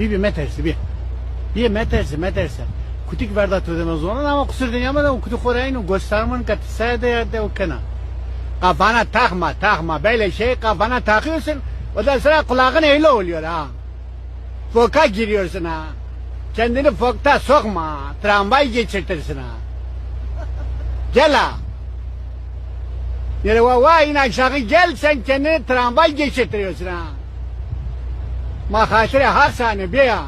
Bir bir metersi bir. Bir metersi metersi. Kutik verda tu demez onun ama kusur dünyama da kutu korayını göstermen kat sayede yerde o kana. Kafana takma takma böyle şey kafana takıyorsun. O da sonra kulağın öyle oluyor ha. Foka giriyorsun ha. Kendini fokta sokma. Tramvay geçirtirsin ha. Gel ha. Yani va va in aşağı gel sen kendini tramvay geçirtiyorsun ha. Makasire har sahne bir ya.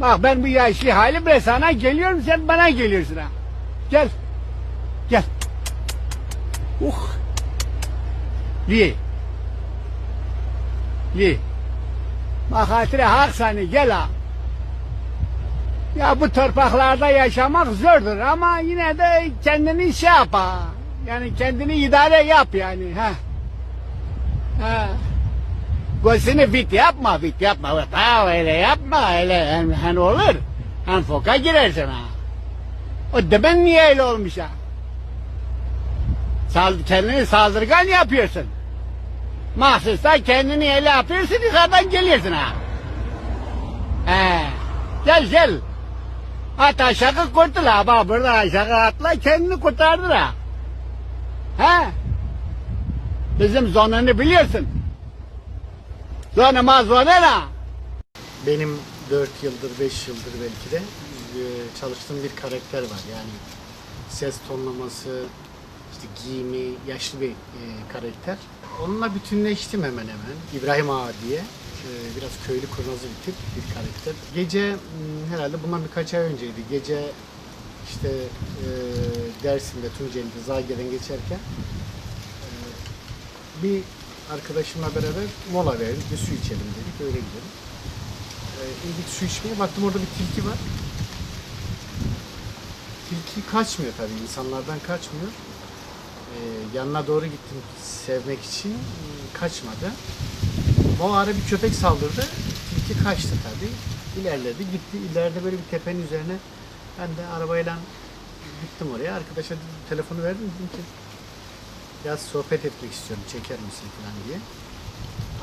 Bak ben bu yaşlı halim bile sana geliyorum sen bana geliyorsun ha. Gel. Gel. Uh. Li. Li. Makasire har sahne gel ha. Ya bu torpaklarda yaşamak zordur ama yine de kendini şey yap ha. Yani kendini idare yap yani. Ha. Ha. Gözünü bit yapma, bit yapma. Ha öyle yapma, öyle hem, hem olur. Hem foka girersin ha. O da ben niye öyle olmuş ha? Sal, kendini saldırgan yapıyorsun. Mahsusta kendini öyle yapıyorsun, yukarıdan geliyorsun ha. He. Gel gel. At aşağı kurtul ha. Bak burada aşağı atla kendini kurtardır ha. He? Bizim zonunu biliyorsun. Zonuma zonuna. Benim 4 yıldır, 5 yıldır belki de e, çalıştığım bir karakter var. Yani ses tonlaması, işte giyimi, yaşlı bir e, karakter. Onunla bütünleştim hemen hemen. İbrahim Ağa diye. e, biraz köylü kurnazı bir tip bir karakter. Gece herhalde bundan birkaç ay önceydi. Gece işte e, Dersim'de, Tunceli'de, Zagire'den geçerken e, bir arkadaşımla beraber mola verdik. Bir su içelim dedik. Öyle gidelim. Ee, indik su içmeye. Baktım orada bir tilki var. Tilki kaçmıyor tabii. insanlardan kaçmıyor. Ee, yanına doğru gittim sevmek için. Kaçmadı. O ara bir köpek saldırdı. Tilki kaçtı tabii. İlerledi. Gitti. İleride böyle bir tepenin üzerine ben de arabayla gittim oraya. Arkadaşa telefonu verdim. Dedim ki biraz sohbet etmek istiyorum. Çeker misin falan diye.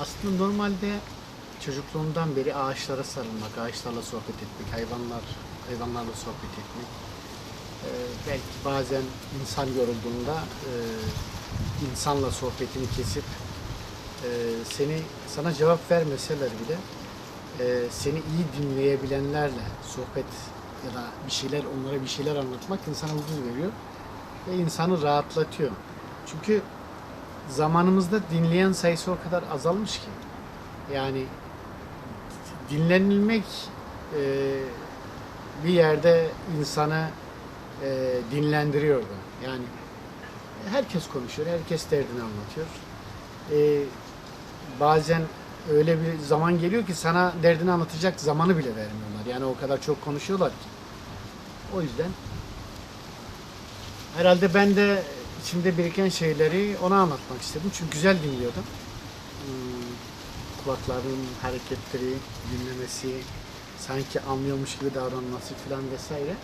Aslında normalde çocukluğumdan beri ağaçlara sarılmak, ağaçlarla sohbet etmek, hayvanlar hayvanlarla sohbet etmek. Ee, belki bazen insan yorulduğunda e, insanla sohbetini kesip e, seni sana cevap vermeseler bile e, seni iyi dinleyebilenlerle sohbet ya da bir şeyler onlara bir şeyler anlatmak insana huzur veriyor ve insanı rahatlatıyor. Çünkü zamanımızda dinleyen sayısı o kadar azalmış ki. Yani dinlenilmek e, bir yerde insanı e, dinlendiriyor da. Yani herkes konuşuyor, herkes derdini anlatıyor. E, bazen öyle bir zaman geliyor ki sana derdini anlatacak zamanı bile vermiyorlar. Yani o kadar çok konuşuyorlar ki. O yüzden herhalde ben de içimde biriken şeyleri ona anlatmak istedim. Çünkü güzel dinliyordum. Hmm, kulakların hareketleri, dinlemesi, sanki anlıyormuş gibi davranması falan vesaire.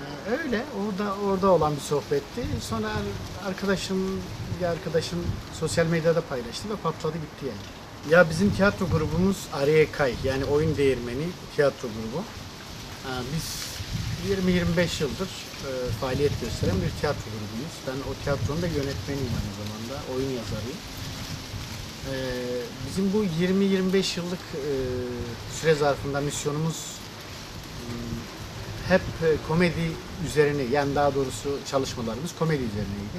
Ee, öyle orada orada olan bir sohbetti. Sonra arkadaşım bir arkadaşım sosyal medyada paylaştı ve patladı gitti yani. Ya bizim tiyatro grubumuz Araya Kay yani oyun değirmeni tiyatro grubu. Ee, biz 20-25 yıldır e, faaliyet gösteren bir tiyatro grubuyuz. Ben o tiyatronun da yönetmeniyim aynı zamanda, oyun yazarıyım. Ee, bizim bu 20-25 yıllık e, süre zarfında misyonumuz m, hep e, komedi üzerine, yani daha doğrusu çalışmalarımız komedi üzerineydi.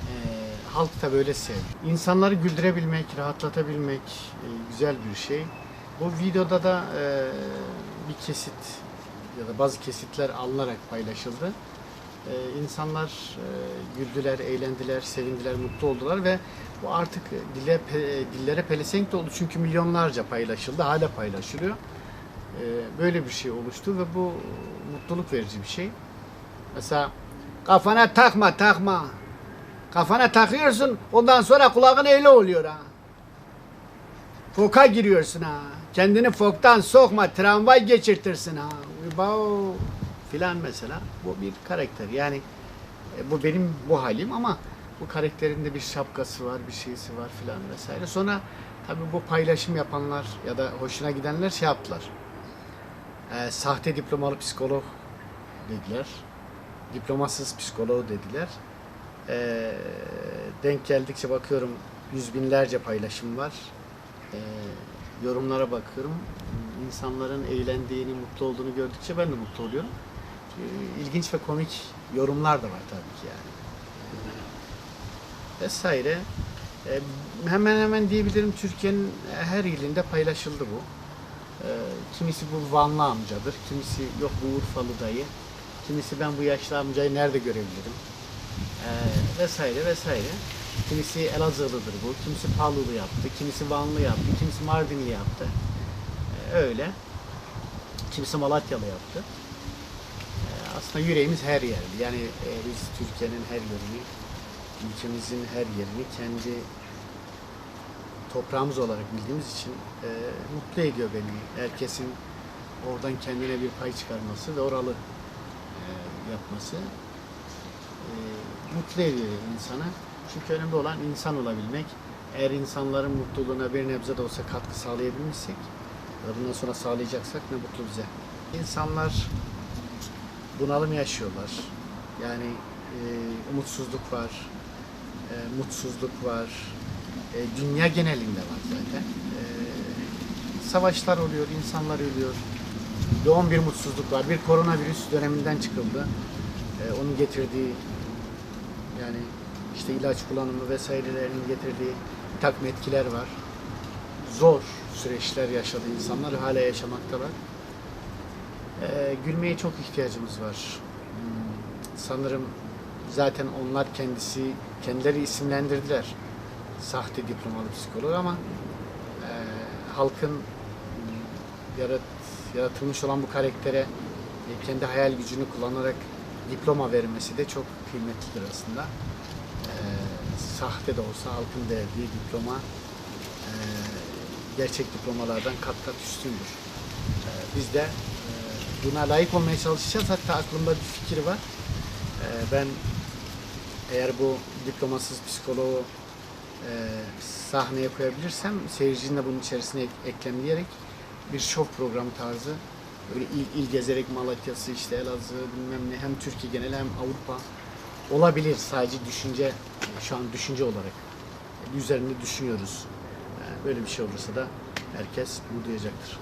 Ee, halk da böyle sevdi. İnsanları güldürebilmek, rahatlatabilmek e, güzel bir şey. Bu videoda da e, bir kesit ya da bazı kesitler alınarak paylaşıldı. Ee, insanlar e, güldüler, eğlendiler, sevindiler, mutlu oldular ve bu artık dile, pe- dillere pelesenk de oldu çünkü milyonlarca paylaşıldı, hala paylaşılıyor. Ee, böyle bir şey oluştu ve bu mutluluk verici bir şey. Mesela kafana takma takma. Kafana takıyorsun ondan sonra kulağın öyle oluyor ha. Foka giriyorsun ha. Kendini foktan sokma, tramvay geçirtirsin ha. Bao filan mesela. Bu bir karakter. Yani e, bu benim bu halim ama bu karakterin de bir şapkası var, bir şeysi var filan vesaire. Sonra Tabii bu paylaşım yapanlar ya da hoşuna gidenler şey yaptılar. Ee, sahte diplomalı psikolog dediler. Diplomasız psikolog dediler. Ee, denk geldikçe bakıyorum yüz binlerce paylaşım var. Ee, yorumlara bakıyorum. İnsanların eğlendiğini, mutlu olduğunu gördükçe ben de mutlu oluyorum. Ee, ilginç ve komik yorumlar da var tabii ki yani. Ee, vesaire. Ee, hemen hemen diyebilirim Türkiye'nin her ilinde paylaşıldı bu. Kimisi bu Vanlı amcadır, kimisi yok bu Urfalı dayı, kimisi ben bu yaşlı amcayı nerede görebilirim vesaire vesaire. Kimisi Elazığlıdır bu, kimisi Palu'lu yaptı, kimisi Vanlı yaptı, kimisi Mardinli yaptı. Ee, öyle. Kimisi Malatyalı yaptı. Ee, aslında yüreğimiz her yerde. Yani e, biz Türkiye'nin her yerini, ülkemizin her yerini kendi toprağımız olarak bildiğimiz için e, mutlu ediyor beni. Herkesin oradan kendine bir pay çıkarması ve oralı e, yapması e, mutlu ediyor insanı. Çünkü önemli olan insan olabilmek. Eğer insanların mutluluğuna bir nebze de olsa katkı sağlayabilmişsek ya da bundan sonra sağlayacaksak ne mutlu bize. İnsanlar bunalım yaşıyorlar. Yani e, umutsuzluk var, e, mutsuzluk var, e, dünya genelinde var zaten. E, savaşlar oluyor, insanlar ölüyor. Yoğun bir mutsuzluk var. Bir koronavirüs döneminden çıkıldı. E, onun getirdiği yani işte ilaç kullanımı vesairelerinin getirdiği takım etkiler var. Zor süreçler yaşadı insanlar hala yaşamaktalar. E, gülmeye çok ihtiyacımız var. Hmm, Sanırım zaten onlar kendisi kendileri isimlendirdiler sahte diplomalı psikolog ama e, halkın m, yarat, yaratılmış olan bu karaktere e, kendi hayal gücünü kullanarak diploma vermesi de çok kıymetlidir aslında. Sahte de olsa halkın verdiği diploma e, gerçek diplomalardan kat kat üstündür. E, biz de e, buna layık olmaya çalışacağız. Hatta aklımda bir fikir var. Ben eğer bu diplomasız psikoloğu e, sahneye koyabilirsem seyircinin de bunun içerisine ek- eklemleyerek bir şov programı tarzı böyle il, il gezerek Malatya'sı işte Elazığ bilmem ne hem Türkiye genel hem Avrupa olabilir sadece düşünce şu an düşünce olarak üzerinde düşünüyoruz. E, böyle bir şey olursa da herkes bunu duyacaktır.